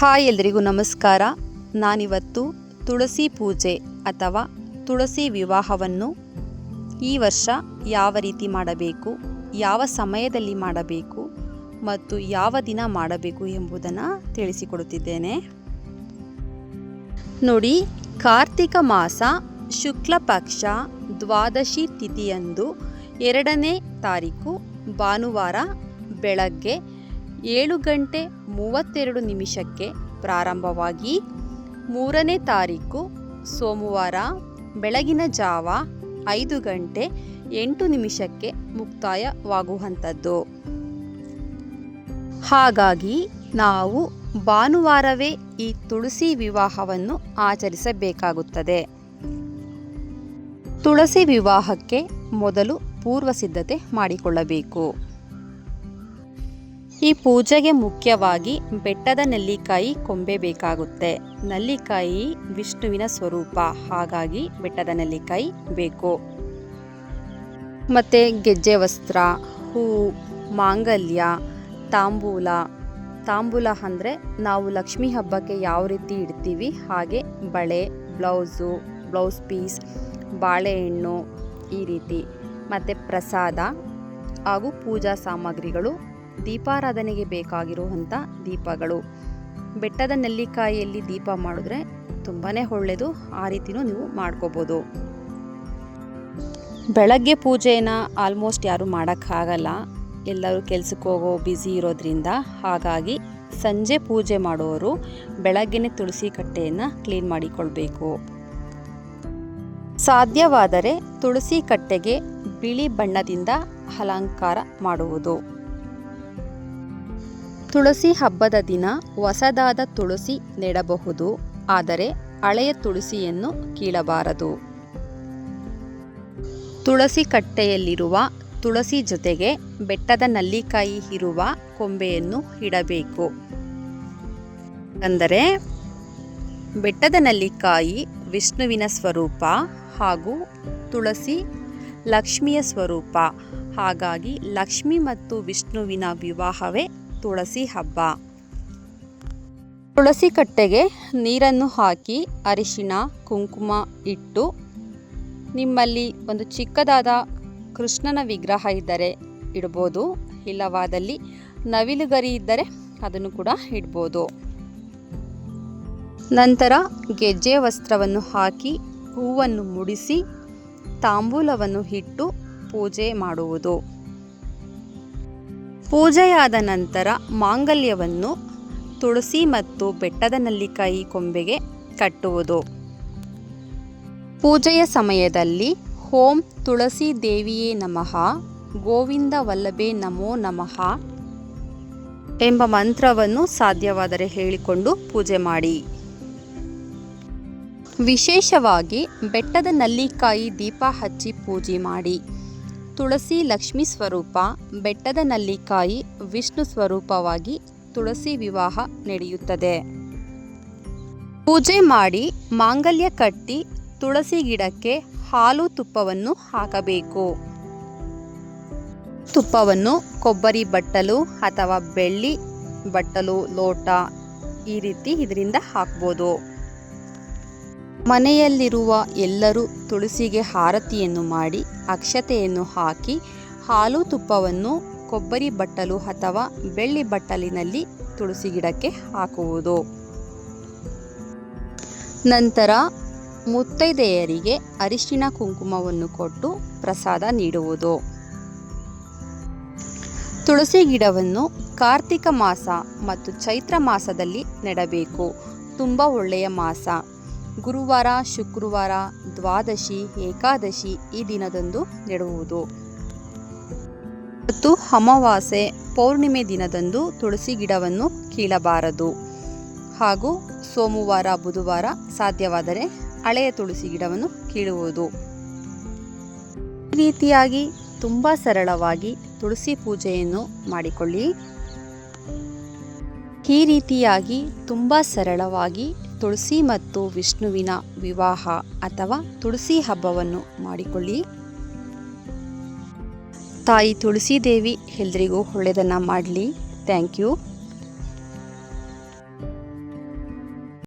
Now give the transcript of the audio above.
Hi ಎಲ್ರಿಗೂ ನಮಸ್ಕಾರ. ನಾನಿವತ್ತು ತುಳಸಿ ಪೂಜೆ ಅಥವಾ ತುಳಸಿ ವಿವಾಹವನ್ನು ಈ ವರ್ಷ ಯಾವ ರೀತಿ ಮಾಡಬೇಕು, ಯಾವ ಸಮಯದಲ್ಲಿ ಮಾಡಬೇಕು ಮತ್ತು ಯಾವ ದಿನ ಮಾಡಬೇಕು ಎಂಬುದನ್ನು ತಿಳಿಸಿಕೊಡುತ್ತಿದ್ದೇನೆ. ನೋಡಿ, ಕಾರ್ತಿಕ ಮಾಸ ಶುಕ್ಲ ಪಕ್ಷ ದ್ವಾದಶಿ ತಿಥಿಯಂದು ಎರಡನೇ ತಾರೀಕು ಭಾನುವಾರ ಬೆಳಗ್ಗೆ ಏಳು ಗಂಟೆ ಮೂವತ್ತೆರಡು ನಿಮಿಷಕ್ಕೆ ಪ್ರಾರಂಭವಾಗಿ ಮೂರನೇ ತಾರೀಕು ಸೋಮವಾರ ಬೆಳಗಿನ ಜಾವ ಐದು ಗಂಟೆ ಎಂಟು ನಿಮಿಷಕ್ಕೆ ಮುಕ್ತಾಯವಾಗುವಂಥದ್ದು. ಹಾಗಾಗಿ ನಾವು ಭಾನುವಾರವೇ ಈ ತುಳಸಿ ವಿವಾಹವನ್ನು ಆಚರಿಸಬೇಕಾಗುತ್ತದೆ. ತುಳಸಿ ವಿವಾಹಕ್ಕೆ ಮೊದಲು ಪೂರ್ವ ಸಿದ್ಧತೆ ಮಾಡಿಕೊಳ್ಳಬೇಕು. ಈ ಪೂಜೆಗೆ ಮುಖ್ಯವಾಗಿ ಬೆಟ್ಟದ ನೆಲ್ಲಿಕಾಯಿ ಕೊಂಬೆ ಬೇಕಾಗುತ್ತೆ. ನಲ್ಲಿಕಾಯಿ ವಿಷ್ಣುವಿನ ಸ್ವರೂಪ. ಹಾಗಾಗಿ ಬೆಟ್ಟದ ನೆಲ್ಲಿಕಾಯಿ ಬೇಕು. ಮತ್ತು ಗೆಜ್ಜೆ ವಸ್ತ್ರ, ಹೂ, ಮಾಂಗಲ್ಯ, ತಾಂಬೂಲ. ತಾಂಬೂಲ ಅಂದರೆ ನಾವು ಲಕ್ಷ್ಮಿ ಹಬ್ಬಕ್ಕೆ ಯಾವ ರೀತಿ ಇಡ್ತೀವಿ? ಹಾಗೆ ಬಳೆ, ಬ್ಲೌಸು, ಬ್ಲೌಸ್ ಪೀಸ್, ಬಾಳೆಹಣ್ಣು ಈ ರೀತಿ. ಮತ್ತು ಪ್ರಸಾದ ಹಾಗೂ ಪೂಜಾ ಸಾಮಗ್ರಿಗಳು ದೀಪಾರಾಧನೆಗೆ ಬೇಕಾಗಿರುವಂಥ ದೀಪಗಳು. ಬೆಟ್ಟದ ನೆಲ್ಲಿಕಾಯಿಯಲ್ಲಿ ದೀಪ ಮಾಡಿದ್ರೆ ತುಂಬಾ ಒಳ್ಳೆಯದು. ಆ ರೀತಿನೂ ನೀವು ಮಾಡ್ಕೋಬೋದು. ಬೆಳಗ್ಗೆ ಪೂಜೆನ ಆಲ್ಮೋಸ್ಟ್ ಯಾರೂ ಮಾಡೋಕ್ಕಾಗಲ್ಲ. ಎಲ್ಲರೂ ಕೆಲಸಕ್ಕೆ ಹೋಗೋ ಬ್ಯುಸಿ ಇರೋದ್ರಿಂದ. ಹಾಗಾಗಿ ಸಂಜೆ ಪೂಜೆ ಮಾಡುವವರು ಬೆಳಗ್ಗೆನೆ ತುಳಸಿ ಕಟ್ಟೆಯನ್ನು ಕ್ಲೀನ್ ಮಾಡಿಕೊಳ್ಬೇಕು. ಸಾಧ್ಯವಾದರೆ ತುಳಸಿ ಕಟ್ಟೆಗೆ ಬಿಳಿ ಬಣ್ಣದಿಂದ ಅಲಂಕಾರ ಮಾಡುವುದು. ತುಳಸಿ ಹಬ್ಬದ ದಿನ ಹೊಸದಾದ ತುಳಸಿ ನೆಡಬಹುದು, ಆದರೆ ಹಳೆಯ ತುಳಸಿಯನ್ನು ಕೀಳಬಾರದು. ತುಳಸಿ ಕಟ್ಟೆಯಲ್ಲಿರುವ ತುಳಸಿ ಜೊತೆಗೆ ಬೆಟ್ಟದ ನಲ್ಲಿಕಾಯಿ ಇರುವ ಕೊಂಬೆಯನ್ನು ಇಡಬೇಕು. ಅಂದರೆ ಬೆಟ್ಟದ ನಲ್ಲಿಕಾಯಿ ವಿಷ್ಣುವಿನ ಸ್ವರೂಪ ಹಾಗೂ ತುಳಸಿ ಲಕ್ಷ್ಮಿಯ ಸ್ವರೂಪ. ಹಾಗಾಗಿ ಲಕ್ಷ್ಮಿ ಮತ್ತು ವಿಷ್ಣುವಿನ ವಿವಾಹವೇ ತುಳಸಿ ಹಬ್ಬ. ತುಳಸಿ ಕಟ್ಟೆಗೆ ನೀರನ್ನು ಹಾಕಿ ಅರಿಶಿಣ, ಕುಂಕುಮ ಇಟ್ಟು ನಿಮ್ಮಲ್ಲಿ ಒಂದು ಚಿಕ್ಕದಾದ ಕೃಷ್ಣನ ವಿಗ್ರಹ ಇದ್ದರೆ ಇಡ್ಬೋದು. ಇಲ್ಲವಾದಲ್ಲಿ ನವಿಲುಗರಿ ಇದ್ದರೆ ಅದನ್ನು ಕೂಡ ಇಡ್ಬೋದು. ನಂತರ ಗೆಜ್ಜೆ ವಸ್ತ್ರವನ್ನು ಹಾಕಿ ಹೂವನ್ನು ಮುಡಿಸಿ ತಾಂಬೂಲವನ್ನು ಇಟ್ಟು ಪೂಜೆ ಮಾಡುವುದು. ಪೂಜೆಯಾದ ನಂತರ ಮಾಂಗಲ್ಯವನ್ನು ತುಳಸಿ ಮತ್ತು ಬೆಟ್ಟದ ನಲ್ಲಿಕಾಯಿ ಕೊಂಬೆಗೆ ಕಟ್ಟುವುದು. ಪೂಜೆಯ ಸಮಯದಲ್ಲಿ ಹೋಂ ತುಳಸಿ ದೇವಿಯೇ ನಮಃ, ಗೋವಿಂದ ವಲ್ಲಭೆ ನಮೋ ನಮಃ ಎಂಬ ಮಂತ್ರವನ್ನು ಸಾಧ್ಯವಾದರೆ ಹೇಳಿಕೊಂಡು ಪೂಜೆ ಮಾಡಿ. ವಿಶೇಷವಾಗಿ ಬೆಟ್ಟದ ನಲ್ಲಿಕಾಯಿ ದೀಪ ಹಚ್ಚಿ ಪೂಜೆ ಮಾಡಿ. ತುಳಸಿ ಲಕ್ಷ್ಮಿ ಸ್ವರೂಪ, ಬೆಟ್ಟದ ನಲ್ಲಿಕಾಯಿ ವಿಷ್ಣು ಸ್ವರೂಪವಾಗಿ ತುಳಸಿ ವಿವಾಹ ನಡೆಯುತ್ತದೆ. ಪೂಜೆ ಮಾಡಿ ಮಾಂಗಲ್ಯ ಕಟ್ಟಿ ತುಳಸಿ ಗಿಡಕ್ಕೆ ಹಾಲು ತುಪ್ಪವನ್ನು ಹಾಕಬೇಕು. ತುಪ್ಪವನ್ನು ಕೊಬ್ಬರಿ ಬಟ್ಟಲು ಅಥವಾ ಬೆಳ್ಳಿ ಬಟ್ಟಲು, ಲೋಟ ಈ ರೀತಿ ಇದರಿಂದ ಹಾಕ್ಬೋದು. ಮನೆಯಲ್ಲಿರುವ ಎಲ್ಲರೂ ತುಳಸಿಗೆ ಹಾರತಿಯನ್ನು ಮಾಡಿ ಅಕ್ಷತೆಯನ್ನು ಹಾಕಿ ಹಾಲು ತುಪ್ಪವನ್ನು ಕೊಬ್ಬರಿ ಬಟ್ಟಲು ಅಥವಾ ಬೆಳ್ಳಿ ಬಟ್ಟಲಿನಲ್ಲಿ ತುಳಸಿ ಗಿಡಕ್ಕೆ ಹಾಕುವುದು. ನಂತರ ಮುತ್ತೈದೆಯರಿಗೆ ಅರಿಶಿಣ ಕುಂಕುಮವನ್ನು ಕೊಟ್ಟು ಪ್ರಸಾದ ನೀಡುವುದು. ತುಳಸಿ ಗಿಡವನ್ನು ಕಾರ್ತಿಕ ಮಾಸ ಮತ್ತು ಚೈತ್ರ ಮಾಸದಲ್ಲಿ ನೆಡಬೇಕು. ತುಂಬ ಒಳ್ಳೆಯ ಮಾಸ. ಗುರುವಾರ, ಶುಕ್ರವಾರ, ದ್ವಾದಶಿ, ಏಕಾದಶಿ ಈ ದಿನದಂದು ನೆಡುವುದು ಮತ್ತು ಅಮಾವಾಸ್ಯೆ ಪೌರ್ಣಿಮೆ ದಿನದಂದು ತುಳಸಿ ಗಿಡವನ್ನು ಕೀಳಬಾರದು. ಹಾಗೂ ಸೋಮವಾರ, ಬುಧವಾರ ಸಾಧ್ಯವಾದರೆ ಹಳೆಯ ತುಳಸಿ ಗಿಡವನ್ನು ಕೀಳುವುದು. ಈ ರೀತಿಯಾಗಿ ತುಂಬ ಸರಳವಾಗಿ ತುಳಸಿ ಪೂಜೆಯನ್ನು ಮಾಡಿಕೊಳ್ಳಿ. ಈ ರೀತಿಯಾಗಿ ತುಂಬ ಸರಳವಾಗಿ ತುಳಸಿ ಮತ್ತು ವಿಷ್ಣುವಿನ ವಿವಾಹ ಅಥವಾ ತುಳಸಿ ಹಬ್ಬವನ್ನು ಮಾಡಿಕೊಳ್ಳಿ. ತಾಯಿ ತುಳಸಿ ದೇವಿ ಎಲ್ರಿಗೂ ಒಳ್ಳೆಯದನ್ನು ಮಾಡಲಿ. Thank you.